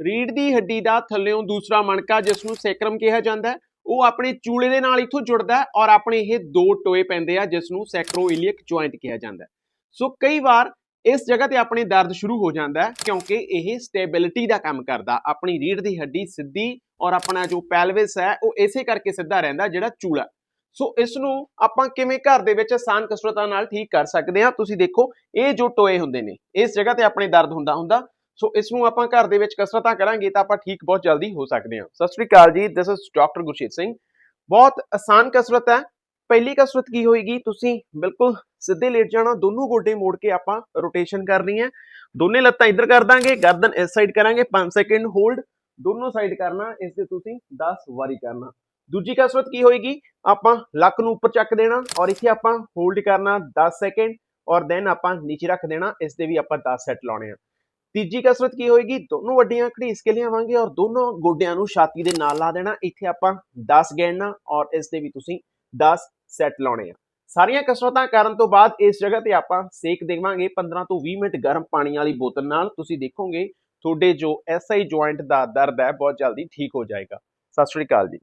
ਰੀੜ ਦੀ ਹੱਡੀ ਦਾ ਥੱਲਿਓਂ ਦੂਸਰਾ ਮਣਕਾ ਜਿਸ ਨੂੰ ਸੈਕਰਮ ਕਿਹਾ ਜਾਂਦਾ ਹੈ, ਉਹ ਆਪਣੇ ਚੂਲੇ ਦੇ ਨਾਲ ਇਥੋਂ ਜੁੜਦਾ ਹੈ ਔਰ ਆਪਣੇ ਇਹ ਦੋ ਟੋਏ ਪੈਂਦੇ ਆ ਜਿਸ ਨੂੰ ਸੈਕਰੋਇਲੀਅਕ ਜੁਆਇੰਟ ਕਿਹਾ ਜਾਂਦਾ ਹੈ। ਸੋ ਕਈ ਵਾਰ ਇਸ ਜਗ੍ਹਾ ਤੇ ਆਪਣੇ ਦਰਦ ਸ਼ੁਰੂ ਹੋ ਜਾਂਦਾ ਹੈ, ਕਿਉਂਕਿ ਇਹ ਸਟੇਬਿਲਿਟੀ ਦਾ ਕੰਮ ਕਰਦਾ, ਆਪਣੀ ਰੀੜ ਦੀ ਹੱਡੀ ਸਿੱਧੀ ਔਰ ਆਪਣਾ ਜੋ ਪੈਲਵਿਸ ਹੈ, ਉਹ ਇਸੇ ਕਰਕੇ ਸਿੱਧਾ ਰਹਿੰਦਾ ਜਿਹੜਾ ਚੂਲਾ ਸੋ ਇਸ ਨੂੰ ਆਪਾਂ ਕਿਵੇਂ ਘਰ ਦੇ ਵਿੱਚ ਆਸਾਨ ਕਸਰਤਾਂ ਨਾਲ ਠੀਕ ਕਰ ਸਕਦੇ ਹਾਂ, ਤੁਸੀਂ ਦੇਖੋ, ਇਹ ਜੋ ਟੋਏ ਹੁੰਦੇ ਨੇ, ਇਸ ਜਗ੍ਹਾ ਤੇ ਆਪਣੇ ਦਰਦ ਹੁੰਦਾ ਹੁੰਦਾ ਸੋ ਇਸ ਨੂੰ ਆਪਾਂ ਘਰ ਦੇ ਵਿੱਚ ਕਸਰਤਾਂ ਕਰਾਂਗੇ ਤਾਂ ਆਪਾਂ ਠੀਕ ਬਹੁਤ ਜਲਦੀ ਹੋ ਸਕਦੇ ਹਾਂ। ਸਤਿ ਸ਼੍ਰੀ ਅਕਾਲ ਜੀ this is doctor Gursheet Singh. ਬਹੁਤ ਆਸਾਨ ਕਸਰਤ ਹੈ। ਪਹਿਲੀ ਕਸਰਤ ਕੀ ਹੋਏਗੀ? ਤੁਸੀਂ ਬਿਲਕੁਲ ਸਿੱਧੇ ਲੇਟ ਜਾਣਾ, ਦੋਨੋਂ ਗੋਡੇ ਮੋੜ ਕੇ ਆਪਾਂ ਰੋਟੇਸ਼ਨ ਕਰਨੀ ਹੈ। ਦੋਨੇ ਲੱਤਾਂ ਇੱਧਰ ਕਰ ਦਾਂਗੇ, ਗਰਦਨ ਇਸ ਸਾਈਡ ਕਰਾਂਗੇ 5 ਸੈਕਿੰਡ ਹੋਲਡ ਦੋਨੋਂ ਸਾਈਡ ਕਰਨਾ, ਇਸ ਤੇ ਤੁਸੀਂ 10 ਵਾਰੀ ਕਰਨਾ। ਦੂਜੀ ਕਸਰਤ ਕੀ ਹੋਏਗੀ? ਆਪਾਂ ਲੱਕ ਨੂੰ ਉੱਪਰ ਚੱਕ ਦੇਣਾ ਔਰ ਇੱਥੇ ਆਪਾਂ ਹੋਲਡ ਕਰਨਾ 10 ਸੈਕਿੰਡ ਔਰ ਦੈਨ ਆਪਾਂ ਨੀਚੇ ਰੱਖ ਦੇਣਾ, ਇਸ ਦੇ ਵੀ ਆਪਾਂ 10 ਸੈਟ ਲਾਉਣੇ ਆ। ਤੀਜੀ ਕਸਰਤ ਕੀ ਹੋਏਗੀ? ਦੋਨੋਂ ਵੱਡੀਆਂ ਘੜੀਸ ਕੇ ਲਿਆਵਾਂਗੇ ਔਰ ਦੋਨੋਂ ਗੋਡਿਆਂ ਨੂੰ ਛਾਤੀ ਦੇ ਨਾਲ ਲਾ ਦੇਣਾ। ਇੱਥੇ ਆਪਾਂ 10 ਗਿਣਨਾ ਔਰ ਇਸ ਦੇ ਵੀ ਤੁਸੀਂ 10 ਸੈੱਟ ਲਾਉਣੇ ਆ। ਸਾਰੀਆਂ ਕਸਰਤਾਂ ਕਰਨ ਤੋਂ ਬਾਅਦ ਇਸ ਜਗ੍ਹਾ ਤੇ ਆਪਾਂ ਸੇਕ ਦੇਵਾਂਗੇ। 15 ਤੋਂ 20 ਮਿੰਟ ਗਰਮ ਪਾਣੀ ਵਾਲੀ ਬੋਤਲ ਨਾਲ। ਤੁਸੀਂ ਦੇਖੋਗੇ, ਤੁਹਾਡੇ ਜੋ ਐਸਆਈ ਜੁਆਇੰਟ ਦਾ ਦਰਦ ਹੈ, ਬਹੁਤ ਜਲਦੀ ਠੀਕ ਹੋ ਜਾਏਗਾ। ਸਤਿ ਸ਼੍ਰੀ ਅਕਾਲ ਜੀ।